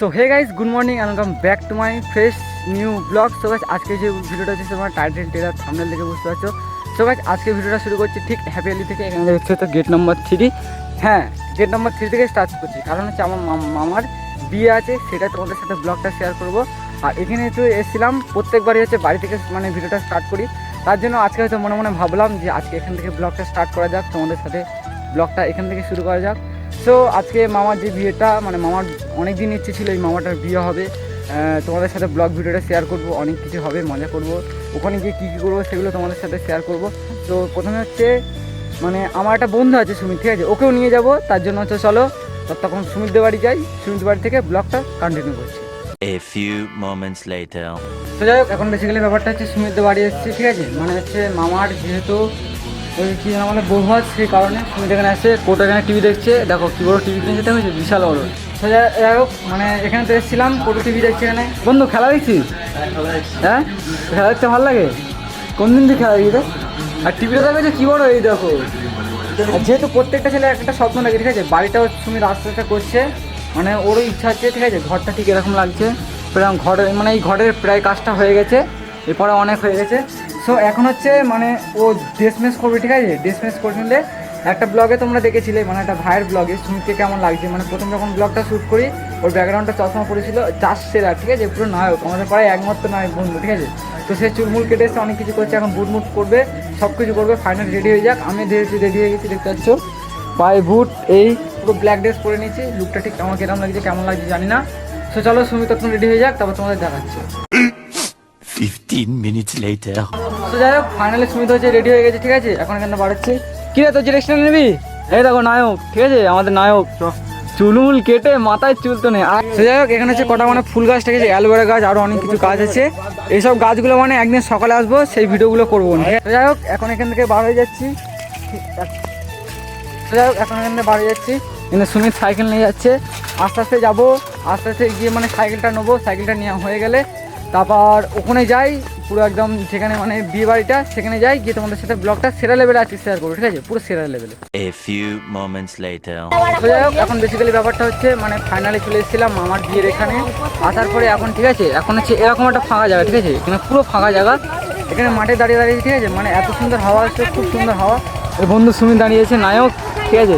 So hey guys good morning welcome back to my fresh new blog so guys আজকে যে ভিডিওটা হচ্ছে, তোমার টাইটেল টেলার থামনেল দেখে বুঝতে পারছ। সো গাইস আজকে ভিডিওটা শুরু করছি ঠিক হ্যাপি আলি থেকে। এখানে হচ্ছে তো গেট নাম্বার থ্রি হ্যাঁ গেট নাম্বার থ্রি থেকে স্টার্ট করছি। কারণ হচ্ছে আমার মামার বিয়ে আছে, সেটা তোমাদের সাথে ব্লগটা শেয়ার করব। আর এখানে তো এসেছিলাম, প্রত্যেকবারই হচ্ছে বাড়ি থেকে মানে ভিডিওটা স্টার্ট করি। তার জন্য আজকে হয়তো মনে মনে ভাবলাম যে আজকে এখান থেকে ব্লগটা স্টার্ট করা যাক, তোমাদের সাথে ব্লগটা এখান থেকে শুরু করা যাক। সো আজকে মামার যে বিয়েটা মানে মামার অনেক দিন ইচ্ছে ছিল এই মামাটার বিয়ে হবে। তোমাদের সাথে ব্লগ ভিডিওটা শেয়ার করব অনেক কিছু হবে মজা করব। ওখানে গিয়ে কী কী করব সেগুলো তোমাদের সাথে শেয়ার করব। তো প্রথমে হচ্ছে মানে আমার একটা বন্ধু আছে সুমিত ঠিক আছে? ওকেও নিয়ে যাব তার জন্য হচ্ছে চলো তখন সুমিতদের বাড়ি যাই। সুমিত বাড়ি থেকে ব্লগটা কন্টিনিউ করছি। A few moments later. তো যাই হোক এখন বেসিক্যালি ব্যাপারটা হচ্ছে সুমিতদের বাড়ি এসেছি ঠিক আছে? মানে হচ্ছে মামার যেহেতু ওই কী যেন বলে বহুয়াজ সেই কারণে সুমিত এখানে আসছে কোটা এখানে টিভি দেখছে। দেখো, কী বড় টিভি কিনে যেতে হয়েছে বিশাল বড়। যাই হোক মানে এখানে তো এসেছিলাম কোটো টিভি দেখছি এখানে। বন্ধু, খেলা দেখছিস? হ্যাঁ? খেলা দেখতে ভালো লাগে? কোন দিন তুই খেলা দেখি? আর টিভিটা দেখো কী বড়, এই দেখো। যেহেতু প্রত্যেকটা ছেলে একটা স্বপ্ন লাগে ঠিক আছে? বাড়িটাও সুমিত আস্তে করছে। মানে ওরও ইচ্ছা আছে ঠিক আছে? ঘরটা ঠিক এরকম লাগছে। প্রায় ঘরের মানে এই ঘরের প্রায় কাজটা হয়ে গেছে। এরপরে অনেক হয়ে গেছে। সো এখন হচ্ছে মানে ও ড্রেসমেস করবে, ঠিক আছে? ড্রেসমেস করে একটা ব্লগে তোমরা দেখেছিলে মানে একটা ভাইয়ের ব্লগে সুমিতকে কেমন লাগছে? মানে প্রথম যখন ব্লগটা শ্যুট করি, ওর ব্যাকগ্রাউন্ডটা চশমা পড়েছিল চাষ সেরা, ঠিক আছে? পুরো নায়ক, আমাদের পাড়ায় একমাত্র নায়ক বন্ধু, ঠিক আছে? তো সে চুলমুল কেটে এসে অনেক কিছু করছে, এখন বুট মুট করবে সব কিছু করবে ফাইনাল রেডি হয়ে যাক। আমি ধীরে রেডি হয়ে গেছি, দেখতে পাচ্ছ? পায়ে বুট এই, পুরো ব্ল্যাক ড্রেস পরে নিয়েছি লুকটা ঠিক আমার কেমন লাগছে কেমন লাগছে জানি না। সো চলো, সুমিত তখন রেডি হয়ে যাক, তারপর তোমাদের দেখাচ্ছে। 15 minutes later. তো যাই হোক ফাইনালি সুমিত হয়েছে রেডি হয়ে গেছে ঠিক আছে? এখন এখানে বাড়াচ্ছি। কি রে তোর ডিরেকশন নিবি? এই দেখো নায়ক ঠিক আছে? আমাদের নায়ক। চুলমুল কেটে মাথায় চুল তো নেই। আর যাই হোক এখানে হচ্ছে কটা মানে ফুল গাছ ঠিক আছে? অ্যালোভেরা গাছ আরও অনেক কিছু গাছ আছে। এইসব গাছগুলো মানে একদিন সকালে আসব সেই ভিডিওগুলো করব। আছে? যাই হোক এখন এখান থেকে বার হয়ে যাচ্ছি। যাই হোক এখন এখান থেকে বার হয়ে যাচ্ছি। কিন্তু সুমিত সাইকেল নিয়ে যাচ্ছে। আস্তে আস্তে যাব। আস্তে আস্তে গিয়ে মানে সাইকেলটা নেব। সাইকেলটা নেওয়া হয়ে গেলে তারপর ওখানে যাই পুরো একদম যেখানে মানে বিয়ে বাড়িটা সেখানে যাই গিয়ে তোমাদের সাথে ব্লগটা সেরা লেভেলে আজকে শেয়ার করব ঠিক আছে? পুরো সেরা লেভেলে later. তো যাই হোক এখন বেসিক্যালি ব্যাপারটা হচ্ছে মানে ফাইনালি চলে এসেছিলাম মামার বিয়ের এখানে। আসার পরে এখন ঠিক আছে এখন হচ্ছে এরকম একটা ফাঁকা জায়গা ঠিক আছে? এখানে পুরো ফাঁকা জায়গা। এখানে মাঠে দাঁড়িয়ে দাঁড়িয়ে ঠিক আছে? মানে এত সুন্দর হাওয়া আসছে খুব সুন্দর হাওয়া। ওই বন্ধু সুমিত দাঁড়িয়েছে নায়ক ঠিক আছে?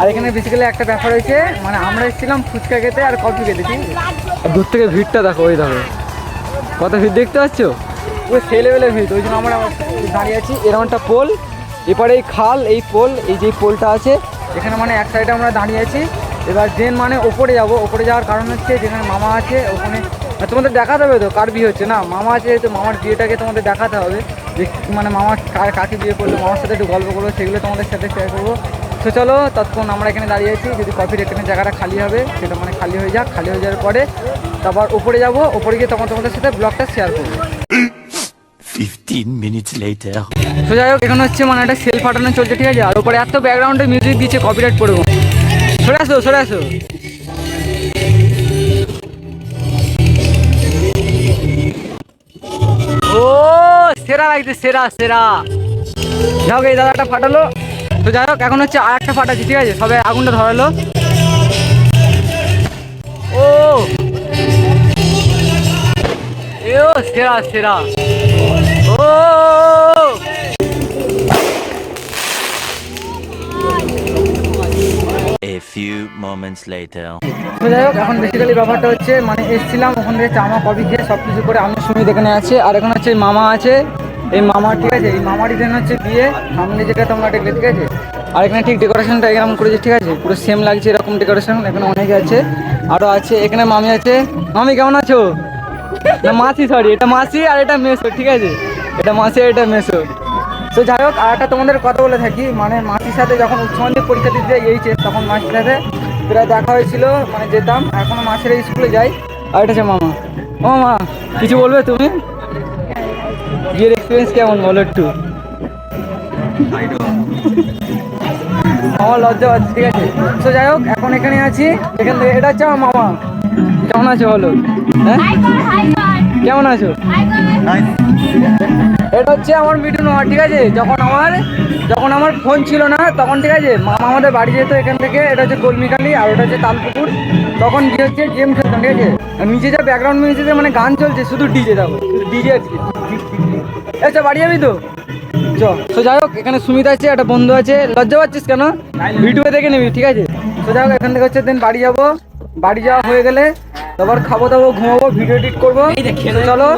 আর এখানে বেসিক্যালি একটা ব্যাপার হয়েছে মানে আমরা এসেছিলাম ফুচকা খেতে আর কফি খেতে ঠিক আছে? দূর থেকে ভিড়টা দেখো ওই দেখো। কত ভিড় দেখতে পাচ্ছ? পুরো সেই লেভেলের ভিড়, ওই জন্য আমরা দাঁড়িয়ে আছি। এরকম একটা পোল এপারে এই খাল, এই পোল, এই যে পোলটা আছে এখানে মানে এক সাইডে আমরা দাঁড়িয়ে আছি। এবার দেন মানে ওপরে যাব। ওপরে যাওয়ার কারণ হচ্ছে যেখানে মামা আছে, ওখানে তোমাদের দেখাতে হবে তো, কার বিয়ে হচ্ছে না? মামা আছে তো মামার বিয়েটাকে তোমাদের দেখাতে হবে। যে মানে মামা কার কাকে বিয়ে করল, মামার সাথে একটু গল্প করব, সেগুলো তোমাদের সাথে শেয়ার করব। তো চলো ততক্ষণ আমরা এখানে দাঁড়িয়ে আছি। যদি কফির এখানে জায়গাটা খালি হবে সেটা মানে খালি হয়ে যাক খালি হয়ে যাওয়ার পরে তারপর উপরে যাব। উপরে গিয়ে তখন তোমাদের সাথে ব্লগটা শেয়ার করব। 15 minutes later. তো যাই হোক এখানে হচ্ছে মানে একটা সেল ফাটানো চলছে ঠিক আছে? আর উপরে এত ব্যাকগ্রাউন্ডে মিউজিক দিচ্ছে কপিরাইট পড়ব। সরে আসো সরে আসো। ও সেরা লাগছে সেরা সেরা। যাই হোক এই দাদাটা ফাটালো তো যাই হোক এখন হচ্ছে আর একটা ফাটাচ্ছি ঠিক আছে? সবে আগুনটা ধরালো। ও! এ ও সেরা সেরা। ও! A few moments later. তো যাই হোক এখন বেসিক্যালি ব্যাপারটা হচ্ছে মানে এসেছিলাম ওখান থেকে চামা কফি খেয়ে সব কিছু করে আমি সুমিত এখানে আছে। আর এখন হচ্ছে মামা আছে। এই মামা ঠিক আছে? এই মামারই জন্য হচ্ছে বিয়ে। সামনে যেটা তোমরা দেখলে, ঠিক আছে? আর এখানে ঠিক ডেকোরেশনটা এরকম করেছে, ঠিক আছে? পুরো সেম লাগছে এরকম ডেকোরেশন এখানে অনেকে আছে। আরও আছে। এখানে মামি আছে। মামি, কেমন আছো? না, মাসি সরি এটা মাসি আর এটা মেসো, ঠিক আছে? এটা মাসি আর এটা মেসো। তো যাই হোক, আর একটা তোমাদের কথা বলে থাকি। মানে মাসির সাথে যখন উচ্চ মাধ্যমিক পরীক্ষা দিতে এইচে তখন মাসির সাথে প্রায় দেখা হয়েছিল মানে যেতাম। এখনও মাসের স্কুলে যাই আর এটা হচ্ছে মামা। ও মা কিছু বলবে তুমি? বিয়ের এক্সপিরিয়েন্স কেমন বলো একটু? আমার লজ্জা পাচ্ছে, ঠিক আছে? তো যাই হোক, এখন এখানে আছি। এখান থেকে এটা হচ্ছে আমার মামা। কেমন আছে বলো? হ্যাঁ? কেমন আছো? এটা হচ্ছে আমার মিঠুন মামা ঠিক আছে? যখন আমার যখন আমার ফোন ছিল না, তখন ঠিক আছে মামা আমাদের বাড়ি যেত এখান থেকে, এটা হচ্ছে কলমিকালি আর ওটা হচ্ছে তালপুকুর। তখন গিয়ে হচ্ছে গেম খেলতাম, ঠিক আছে? নিচে যা ব্যাকগ্রাউন্ড মিউজিকে মানে গান চলছে, শুধু ডিজে শুধু ডিজে আজকে। আচ্ছা বাড়ি যাবি তো? চ যাই হোক, এখানে সুমিত আছে, একটা বন্ধু আছে। লজ্জা পাচ্ছিস কেন? ভিডিও দেখে নিবি, ঠিক আছে? তো যাই হোক, এখান থেকে হচ্ছে, দিন বাড়ি যাব। বাড়ি যাওয়া হয়ে গেলে তারপর খাব দাবো ঘুমাবো ভিডিও এডিট করব। চলো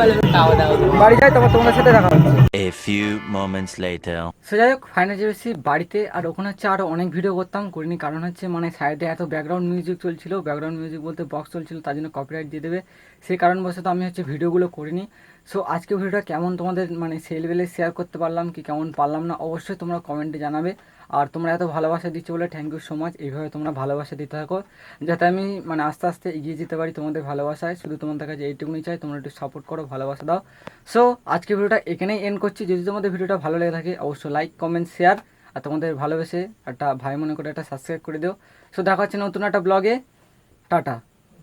বাড়ি যাই তারপর তোমাদের সাথে দেখা হচ্ছে। A few moments later. সে যাই হোক ফাইনাল এসেছি বাড়িতে আর ওখানে হচ্ছে আরও অনেক ভিডিও করতাম করিনি। কারণ হচ্ছে মানে সাইডে এত ব্যাকগ্রাউন্ড মিউজিক চলছিল ব্যাকগ্রাউন্ড মিউজিক বলতে বক্স চলছিল তার জন্য কপিরাইট দিয়ে দেবে। সেই কারণবশত আমি হচ্ছে ভিডিওগুলো করিনি। সো আজকে ভিডিওটা কেমন তোমাদের মানে সেই লেভেলে শেয়ার করতে পারলাম কি কেমন পারলাম না অবশ্যই তোমরা কমেন্টে জানাবে। আর তোমরা এত ভালোবাসা দিচ্ছ বলে থ্যাংক ইউ সো মাচ এইভাবে তোমরা ভালোবাসা দিতে থাকো যাতে আমি মানে আস্তে আস্তে এগিয়ে যেতে পারি তোমাদের ভালোবাসায়, শুধু তোমাদের কাছে এইটুকুনি চাই, তোমরা একটু সাপোর্ট করো, ভালোবাসা দাও। সো আজকে ভিডিওটা এখানেই এন্ড করছি। যদি তোমাদের ভিডিওটা ভালো লেগে থাকে, অবশ্যই লাইক কমেন্ট শেয়ার আর তোমাদের ভালোবেসে একটা ভাই মনে করে একটা সাবস্ক্রাইব করে দিও। সো দেখা হচ্ছে নতুন একটা ব্লগে টাটা।